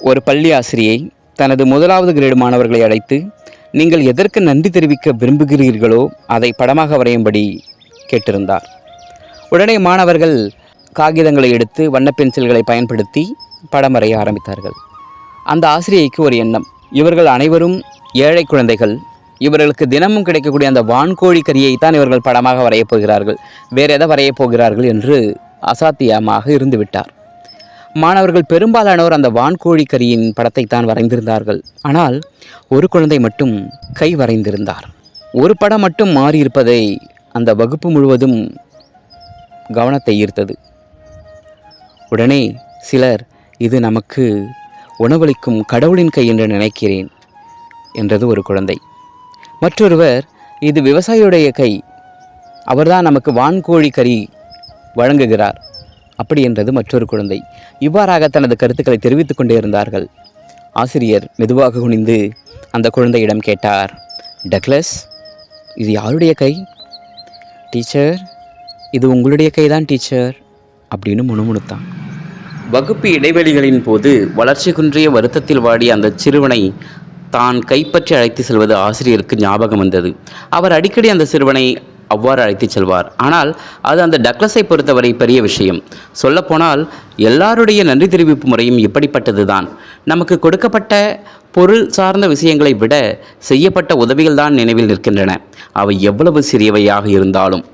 ஒரு பள்ளி ஆசிரியை தனது முதலாவது கிரேடு மாணவர்களை அழைத்து நீங்கள் எதற்கு நன்றி தெரிவிக்க விரும்புகிறீர்களோ அதை படமாக வரையும்படி கேட்டிருந்தார். உடனே மாணவர்கள் காகிதங்களை எடுத்து வண்ண பென்சில்களை பயன்படுத்தி படம் வரைய ஆரம்பித்தார்கள். அந்த ஆசிரியைக்கு ஒரு எண்ணம். இவர்கள் அனைவரும் ஏழை குழந்தைகள். இவர்களுக்கு தினமும் கிடைக்கக்கூடிய அந்த வான்கோழி கறியைத்தான் இவர்கள் படமாக வரையப் போகிறார்கள். வேறு எதை வரையப் போகிறார்கள் என்று அசாத்தியமாக இருந்துவிட்டார். மாணவர்கள் பெரும்பாலானோர் அந்த வான்கோழி கரியின் படத்தை தான் வரைந்திருந்தார்கள். ஆனால் ஒரு குழந்தை மட்டும் கை வரைந்திருந்தார். ஒரு படம் மட்டும் மாறியிருப்பதை அந்த வகுப்பு முழுவதும் கவனத்தை ஈர்த்தது. உடனே சிலர் இது நமக்கு உணவளிக்கும் கடவுளின் கை என்று நினைக்கிறேன் என்றது ஒரு குழந்தை. மற்றொருவர் இது விவசாயியுடைய கை. அவர்தான் நமக்கு வான்கோழி கறி வழங்குகிறார். அப்படி என்றது மற்றொரு குழந்தை. இவ்வாறாக தனது கருத்துக்களை தெரிவித்துக் கொண்டே இருந்தார்கள். ஆசிரியர் மெதுவாக குனிந்து அந்த குழந்தையிடம் கேட்டார் டக்ளஸ் இது யாருடைய கை? டீச்சர் இது உங்களுடைய கைதான் டீச்சர் அப்படின்னு முணுமுணுத்தான். வகுப்பு இடைவெளிகளின் போது வளர்ச்சி குன்றிய வருத்தத்தில் வாடிய அந்த சிறுவனை தான் கைப்பற்றி அழைத்து செல்வது ஆசிரியருக்கு ஞாபகம் வந்தது. அவர் அடிக்கடி அந்த சிறுவனை அவ்வாறு அழைத்துச் செல்வார். ஆனால் அது அந்த டக்ளஸை பொறுத்தவரை பெரிய விஷயம். சொல்லப்போனால் எல்லாருடைய நன்றி தெரிவிப்பு முறையும் இப்படிப்பட்டதுதான். நமக்கு கொடுக்கப்பட்ட பொருள் சார்ந்த விஷயங்களை விட செய்யப்பட்ட உதவிகள் தான் நினைவில் நிற்கின்றன. அவை எவ்வளவு சிறியவையாக இருந்தாலும்.